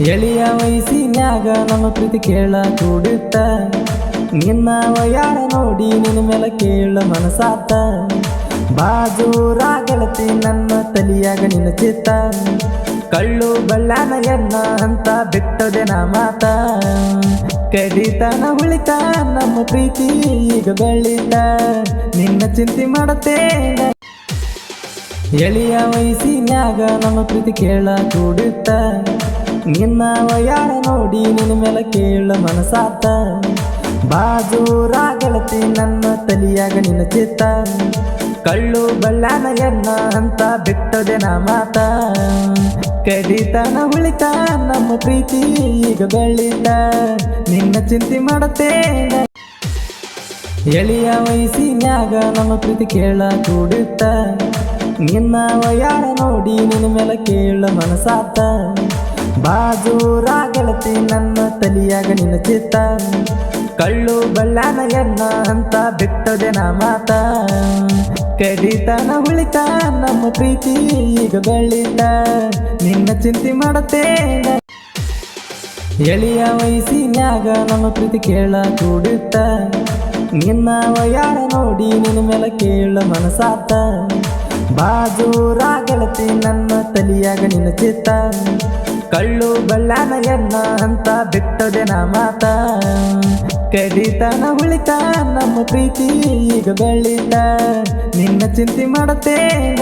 ಎಳಿಯ ವಯಸ್ಸಿನ್ಯಾಗ ನಮ್ಮ ಪ್ರೀತಿ ಕೇಳ ಕೂಡಿತ್ತ. ನಿನ್ನ ಯಾರ ನೋಡಿ ನಿನ್ನ ಮೇಲೆ ಕೇಳ ಮನಸಾತ ಬಾಜೂರ ಗೆಳತಿ ನನ್ನ ತಲಿಯಾಗ ನಿನ್ನ ಚಿತ್ತ. ಕಳ್ಳು ಬಳ್ಳಾನ ಎನ್ನ ಅಂತ ಬಿಟ್ಟದೆ ನಾ ಮಾತ. ಕಡಿತನ ಉಳಿತ ನಮ್ಮ ಪ್ರೀತಿ ಈಗ ಬೆಳಿತ ನಿನ್ನ ಚಿಂತೆ ಮಾಡತೆ ಎಳಿಯ ವಯಸ್ಸಿನಾಗ ನಮ್ಮ ಪ್ರೀತಿ ಕೇಳ ಕೂಡಿತ್ತ. ನಿನ್ನ ಯಾರ ನೋಡಿ ನಿನ್ನ ಮೇಲೆ ಕೇಳ ಮನಸಾತ ಬಾಜೂರ ಗೆಳತಿ ನನ್ನ ತಲಿಯಾಗ ನಿನ್ನ ಚಿತ್ತ. ಕಳ್ಳು ಬಳ್ಳಾನ ಎನ್ನ ಅಂತ ಬಿಟ್ಟದೆ ನಾ ಮಾತ. ಕಡಿತನ ಉಳಿತ ನಮ್ಮ ಪ್ರೀತಿ ಈಗ ಬೆಳಿತ ನಿನ್ನ ಚಿಂತೆ ಮಾಡತ್ತೇನ ಎಳಿಯ ವಯಸ್ಸಿನಾಗ ನಮ್ಮ ಪ್ರೀತಿ ಕೇಳ ಕೂಡಿತ್ತ. ನಿನ್ನ ಯಾರ ನೋಡಿ ನಿನ್ನ ಮೇಲೆ ಕೇಳ ಮನಸಾತ ಬಾಜೂರ ಗೆಳತಿ ನನ್ನ ತಲಿಯಾಗ ನಿನ್ನ ಚಿತ್ತ ಕಳ್ಳು ಬಳ್ಳಾನ ಎನ್ನ ಅಂತ ಬಿಟ್ಟದೆ ನಾ ಮಾತ. ಕಡಿತನ ಉಳಿತ ನಮ್ಮ ಪ್ರೀತಿ ಈಗ ಬೆಳ್ಳಿತ ನಿನ್ನ ಚಿಂತೆ ಮಾಡತೆ ಎಳಿಯ ವಯಸ್ಸಿನಾಗ ನಮ್ಮ ಪ್ರೀತಿ ಕೇಳ ಕೂಡಿತ್ತ. ನಿನ್ನ ಯಾರ ನೋಡಿ ನಿನ್ನ ಮೇಲೆ ಕೇಳ ಮನಸಾತ ಬಾಜೂರ ಗೆಳತಿ ನನ್ನ ತಲಿಯಾಗ ನಿನ್ನ ಚಿತ್ತ ಕಳ್ಳು ಬಳ್ಳಾನ ಎನ್ನ ಅಂತ ಬಿಟ್ಟದೆ ನಾ ಮಾತ. ಕಡಿತನ ಉಳಿತ ನಮ್ಮ ಪ್ರೀತಿ ಈಗ ಬೆಳೀತ ನಿನ್ನ ಚಿಂತೆ ಮಾಡತ್ತೇನ.